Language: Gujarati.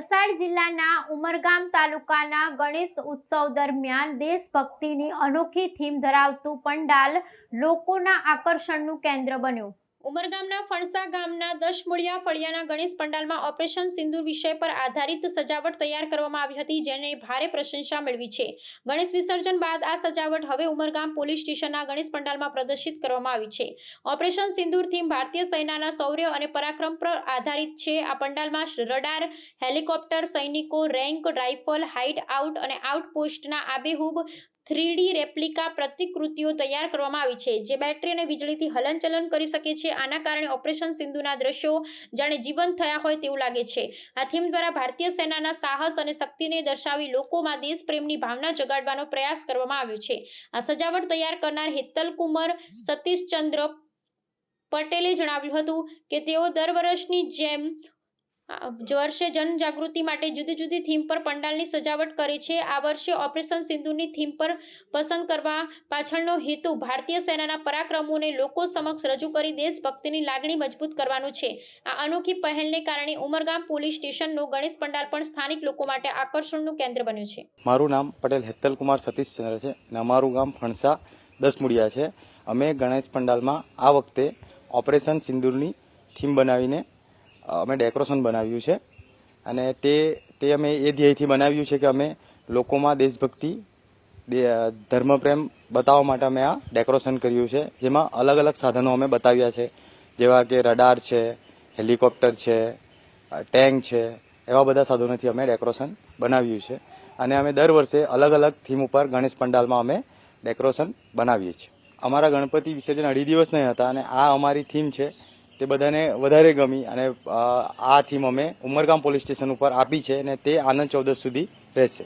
વલસાડ જિલ્લાના ઉમરગામ તાલુકાના ગણેશ ઉત્સવ દરમિયાન દેશભક્તિની અનોખી થીમ ધરાવતું પંડાલ લોકોના આકર્ષણનું કેન્દ્ર બન્યું. ઉમરગામના ફણસા ગામના દશમુળિયા મૂળિયા ફળિયાના ગણેશ પંડાલમાં ઓપરેશન સિંદૂર વિષય પર આધારિત સજાવટ તૈયાર કરવામાં આવી હતી, જેને ભારે પ્રશંસા મેળવી છે. ગણેશ વિસર્જન બાદ આ સજાવટ હવે ઉમરગામ પોલીસ સ્ટેશનના ગણેશ પંડાલમાં પ્રદર્શિત કરવામાં આવી છે. ઓપરેશન સિંદૂર થીમ ભારતીય સેનાના શૌર્ય અને પરાક્રમ પર આધારિત છે. આ પંડાલમાં રડાર, હેલિકોપ્ટર સૈનિકો, રેન્ક, રાઇફલ, હાઇડ આઉટ અને આઉટપોસ્ટના આબેહૂબ થ્રીડી રેપ્લિકા પ્રતિકૃતિઓ તૈયાર કરવામાં આવી છે, જે બેટરી અને વીજળીથી હલનચલન કરી શકે છે. આના કારણે ઓપરેશન સિંધુના દ્રશ્યો જાણે જીવંત થયા હોય તેવું લાગે છે. આ થીમ દ્વારા ભારતીય સેનાના સાહસ અને શક્તિને દર્શાવી લોકોમાં દેશપ્રેમની ભાવના જગાડવાનો પ્રયાસ કરવામાં આવ્યો છે. આ સજાવટ તૈયાર કરનાર હેતલ કુમાર સતીશચંદ્ર પટેલે જણાવ્યું હતું કે તેઓ દર વર્ષની જેમ આ વર્ષે જનજાગૃતિ માટે જુદી જુદી થીમ પર પંડાલની સજાવટ કરી છે. આ વર્ષે ઓપરેશન સિંધુની થીમ પર પસંદ કરવા પાછળનો હેતુ ભારતીય સેનાના પરાક્રમોને લોકો સમક્ષ રજૂ કરી દેશભક્તિની લાગણી મજબૂત કરવાનો છે. આ અનોખી પહેલને કારણે ઉમરગામ પોલીસ સ્ટેશનનો ગણેશ પંડાલ પણ સ્થાનિક લોકો માટે આકર્ષણનું કેન્દ્ર બન્યું છે. મારું નામ પટેલ હેતલકુમાર સતીશ સતીશચંદ્ર છે અને અમારું ગામ ફણસા દસમુડિયા છે. અમે ગણેશ પંડાલમાં આ વખતે ઓપરેશન સિંદૂરની થીમ બનાવીને અમે ડેકોરેશન બનાવ્યું છે. અને તે તે અમે એ ધ્યેયથી બનાવ્યું છે કે અમે લોકોમાં દેશભક્તિ ધર્મપ્રેમ બતાવવા માટે અમે આ ડેકોરેશન કર્યું છે. જેમાં અલગ અલગ સાધનો અમે બતાવ્યા છે. જેવા કે રડાર છે, હેલિકોપ્ટર છે ટેન્ક છે, એવા બધા સાધનોથી અમે ડેકોરેશન બનાવ્યું છે. અને અમે દર વર્ષે અલગ અલગ થીમ ઉપર ગણેશ પંડાલમાં અમે ડેકોરેશન બનાવીએ છીએ. અમારા ગણપતિ વિસર્જન અઢી દિવસ નહીં હતા અને આ અમારી થીમ છે તે બધાને વધારે ગમી અને આ થીમ અમે ઉમરગામ પોલીસ સ્ટેશન ઉપર આપી છે અને તે આનંદ ચૌદસ સુધી રહેશે.